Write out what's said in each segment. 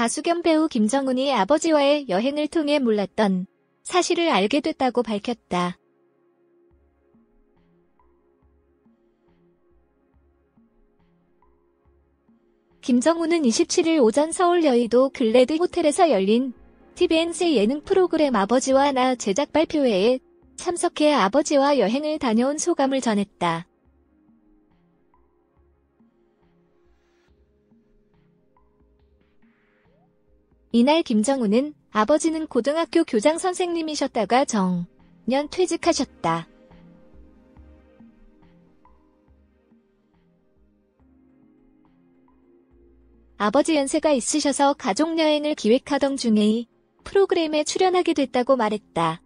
가수 겸 배우 김정훈이 아버지와의 여행을 통해 몰랐던 사실을 알게 됐다고 밝혔다. 김정훈은 27일 오전 서울 여의도 글래드 호텔에서 열린 TVNC 예능 프로그램 아버지와 나 제작 발표회에 참석해 아버지와 여행을 다녀온 소감을 전했다. 이날 김정훈은 아버지는 고등학교 교장 선생님이셨다가 정년 퇴직하셨다. 아버지 연세가 있으셔서 가족여행을 기획하던 중에 프로그램에 출연하게 됐다고 말했다.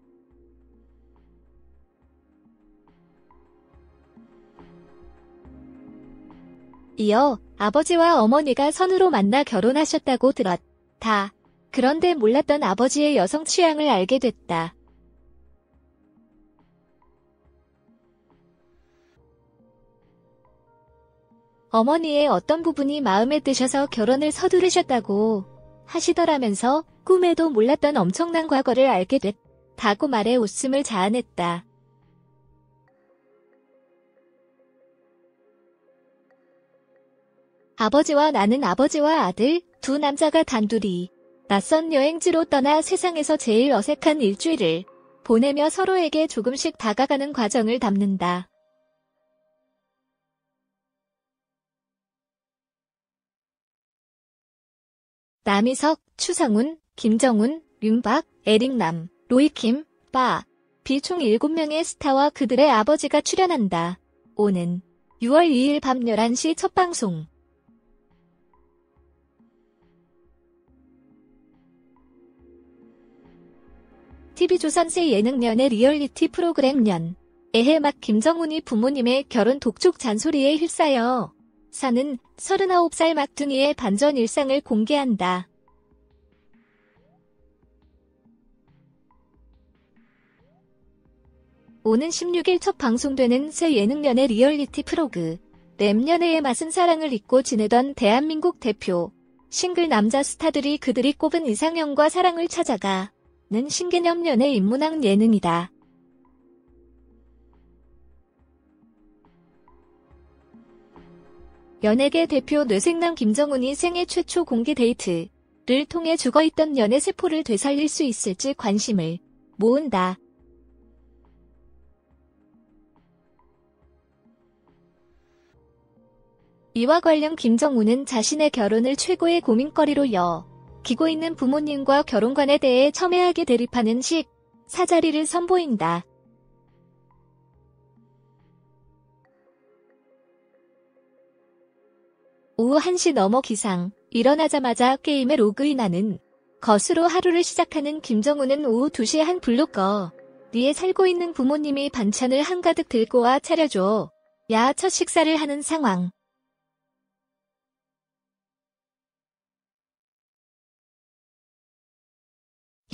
이어 아버지와 어머니가 선으로 만나 결혼하셨다고 들었다. 그런데 몰랐던 아버지의 여성 취향을 알게 됐다. 어머니의 어떤 부분이 마음에 드셔서 결혼을 서두르셨다고 하시더라면서 꿈에도 몰랐던 엄청난 과거를 알게 됐다고 말해 웃음을 자아냈다. 아버지와 나는 아버지와 아들, 두 남자가 단둘이 낯선 여행지로 떠나 세상에서 제일 어색한 일주일을 보내며 서로에게 조금씩 다가가는 과정을 담는다. 남희석, 추상훈, 김정훈, 윤박, 에릭남, 로이킴, 빠, 비총 7명의 스타와 그들의 아버지가 출연한다. 오는 6월 2일 밤 11시 첫 방송 TV조선세 예능연의 리얼리티 프로그램 연 에해 막 김정훈이 부모님의 결혼 독촉 잔소리에 휩싸여 사는 39살 막둥이의 반전 일상을 공개한다. 오는 16일 첫 방송되는 새 예능연의 리얼리티 프로그. 램연애의 맛은 사랑을 잊고 지내던 대한민국 대표. 싱글 남자 스타들이 그들이 꼽은 이상형과 사랑을 찾아가 는 신개념 연애 인문학 예능이다. 연예계 대표 뇌생남 김정훈이 생애 최초 공개 데이트를 통해 죽어있던 연애 세포를 되살릴 수 있을지 관심을 모은다. 이와 관련 김정훈은 자신의 결혼을 최고의 고민거리로 여 기고 있는 부모님과 결혼관에 대해 첨예하게 대립하는 식, 사자리를 선보인다. 오후 1시 넘어 기상, 일어나자마자 게임에 로그인하는 것으로 하루를 시작하는 김정우는 오후 2시에 한 블로거, 리에 살고 있는 부모님이 반찬을 한가득 들고 와 차려줘. 야 첫 식사를 하는 상황.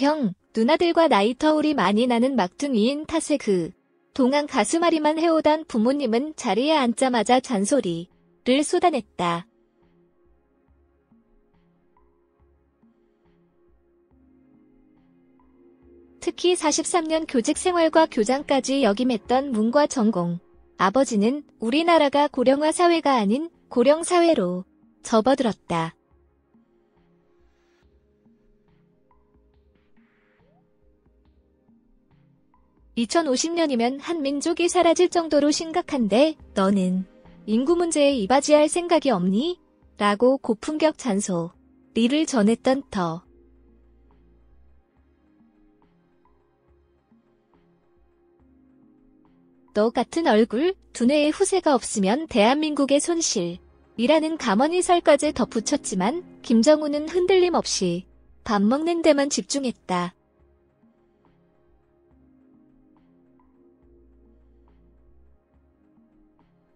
형, 누나들과 나이 터울이 많이 나는 막둥이인 탓에 그 동안 가슴앓이만 해오던 부모님은 자리에 앉자마자 잔소리를 쏟아냈다. 특히 43년 교직 생활과 교장까지 역임했던 문과 전공. 아버지는 우리나라가 고령화 사회가 아닌 고령 사회로 접어들었다. 2050년이면 한 민족이 사라질 정도로 심각한데 너는 인구 문제에 이바지할 생각이 없니? 라고 고품격 잔소. 리를 전했던 터. 너 같은 얼굴, 두뇌에 후세가 없으면 대한민국의 손실. 이라는 가만히 설까지 덧붙였지만 김정우는 흔들림 없이 밥 먹는 데만 집중했다.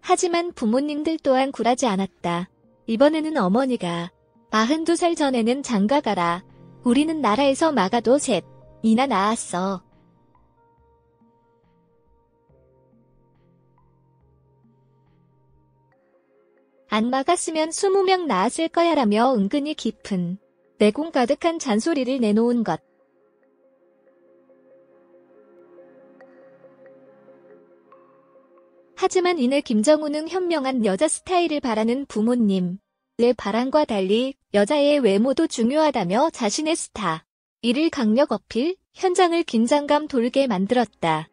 하지만 부모님들 또한 굴하지 않았다. 이번에는 어머니가 42살 전에는 장가가라. 우리는 나라에서 막아도 셋이나 낳았어. 안 막았으면 20명 낳았을 거야라며 은근히 깊은 내공 가득한 잔소리를 내놓은 것. 하지만 이내 김정우는 현명한 여자 스타일을 바라는 부모님. 내 바람과 달리 여자의 외모도 중요하다며 자신의 스타. 이를 강력 어필, 현장을 긴장감 돌게 만들었다.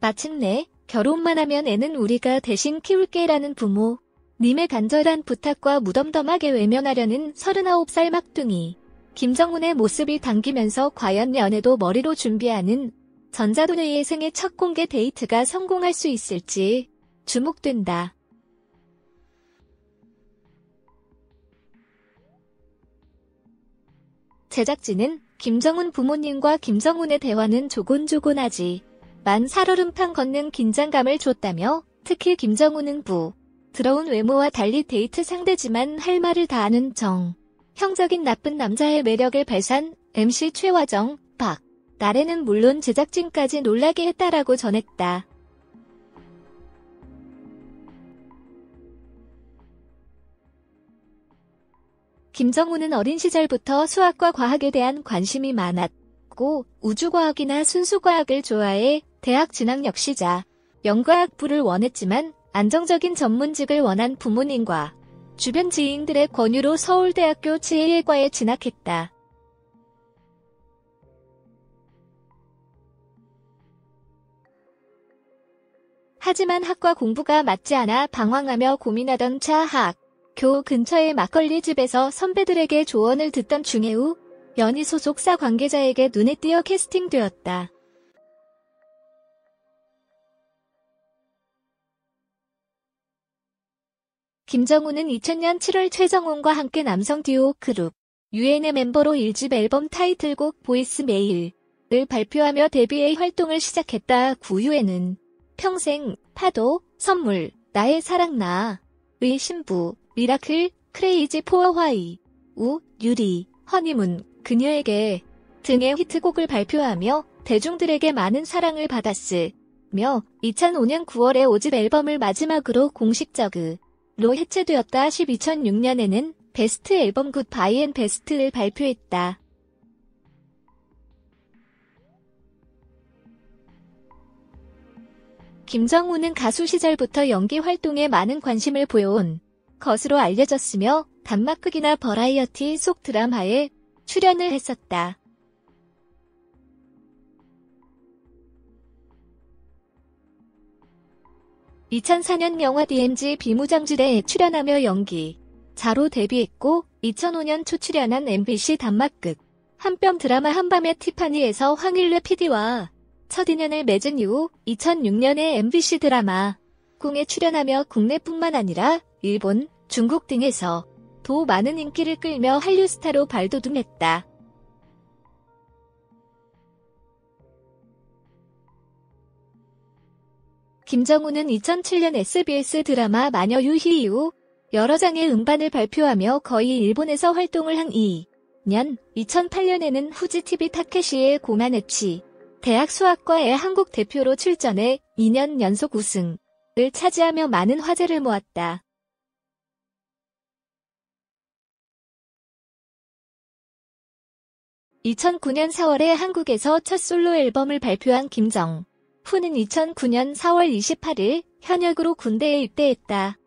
마침내 결혼만 하면 애는 우리가 대신 키울게라는 부모. 님의 간절한 부탁과 무덤덤하게 외면하려는 39살 막둥이. 김정훈의 모습이 당기면서 과연 연애도 머리로 준비하는 전자도녀의 생애 첫 공개 데이트가 성공할 수 있을지 주목된다. 제작진은 김정훈 부모님과 김정훈의 대화는 조곤조곤하지 만 살얼음판 걷는 긴장감을 줬다며 특히 김정훈은 부 들어온 외모와 달리 데이트 상대지만 할 말을 다 아는 정 형적인 나쁜 남자의 매력을 발산 MC 최화정, 박, 나래는 물론 제작진까지 놀라게 했다라고 전했다. 김정우는 어린 시절부터 수학과 과학에 대한 관심이 많았고 우주과학이나 순수과학을 좋아해 대학 진학 역시자 영과학부를 원했지만 안정적인 전문직을 원한 부모님과 주변 지인들의 권유로 서울대학교 지혜과에 진학했다. 하지만 학과 공부가 맞지 않아 방황하며 고민하던 차학. 교 근처의 막걸리 집에서 선배들에게 조언을 듣던 중에 후 연희 소속사 관계자에게 눈에 띄어 캐스팅되었다. 김정우는 2000년 7월 최정훈과 함께 남성 듀오 그룹 UN의 멤버로 1집 앨범 타이틀곡 보이스 메일을 발표하며 데뷔의 활동을 시작했다. 구유에는 평생, 파도, 선물, 나의 사랑 나의 신부, 미라클, 크레이지 포어 화이, 우, 유리, 허니문, 그녀에게 등의 히트곡을 발표하며 대중들에게 많은 사랑을 받았으며 2005년 9월에 5집 앨범을 마지막으로 공식적으로 로 해체되었다 12,006년에는 베스트 앨범 굿 바이 앤 베스트를 발표했다. 김정우는 가수 시절부터 연기 활동에 많은 관심을 보여온 것으로 알려졌으며 단막극이나 버라이어티 속 드라마에 출연을 했었다. 2004년 영화 DMZ 비무장지대에 출연하며 연기, 자로 데뷔했고 2005년 초 출연한 MBC 단막극 한뼘 드라마 한밤의 티파니에서 황일래 PD와 첫 인연을 맺은 이후 2006년에 MBC 드라마 궁에 출연하며 국내뿐만 아니라 일본, 중국 등에서 도 많은 인기를 끌며 한류 스타로 발돋움했다. 김정우는 2007년 SBS 드라마 마녀 유희 이후 여러 장의 음반을 발표하며 거의 일본에서 활동을 한 2년, 2008년에는 후지TV 타케시의 고만의치 대학 수학과의 한국 대표로 출전해 2년 연속 우승을 차지하며 많은 화제를 모았다. (2009년 4월에) 한국에서 첫 솔로 앨범을 발표한 김정 후는 2009년 4월 28일 현역으로 군대에 입대했다.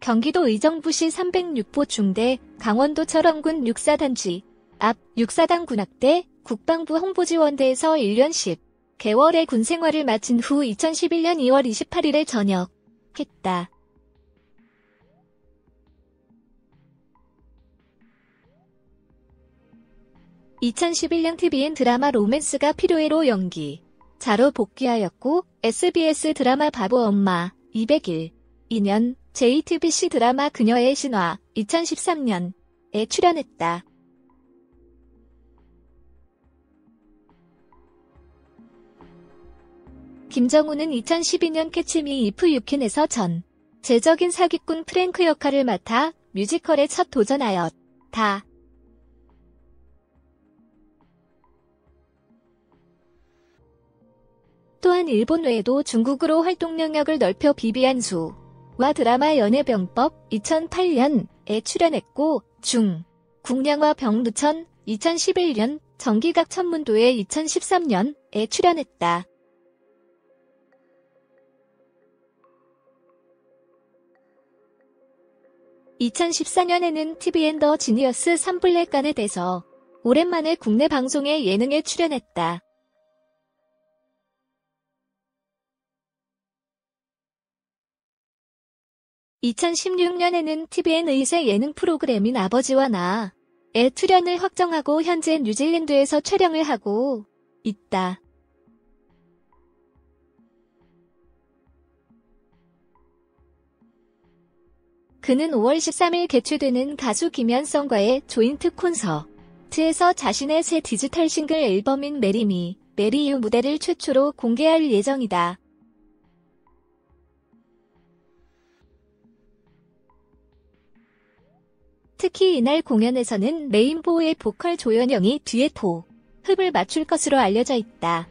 경기도 의정부시 306호 중대 강원도 철원군 육사단지 앞 육사단 군악대 국방부 홍보지원대에서 1년 10 개월의 군 생활을 마친 후 2011년 2월 28일에 전역했다. 2011년 TVN 드라마 로맨스가 필요해로 연기. 자로 복귀하였고 SBS 드라마 바보 엄마 200일 2년 JTBC 드라마 그녀의 신화 2013년에 출연했다. 김정우는 2012년 캐치미 이프 유캔에서 전 제적인 사기꾼 프랭크 역할을 맡아 뮤지컬에 첫 도전하였다. 또한 일본 외에도 중국으로 활동 영역을 넓혀 비비안수와 드라마 연애병법 2008년에 출연했고 중, 국영화 병두천 2011년 정기각 천문도에 2013년에 출연했다. 2014년에는 TVN 더 지니어스 3블랙간에 대서 오랜만에 국내 방송의 예능에 출연했다. (2016년에는) TVN 의세 예능 프로그램인 아버지와 나의 출연을 확정하고 현재 뉴질랜드에서 촬영을 하고 있다. 그는 5월 13일 개최되는 가수 김현성과의 조인트 콘서트에서 자신의 새 디지털 싱글 앨범인 메리미, 메리유 무대를 최초로 공개할 예정이다. 특히 이날 공연에서는 레인보우의 보컬 조연영이 뒤에 도, 흡을 맞출 것으로 알려져 있다.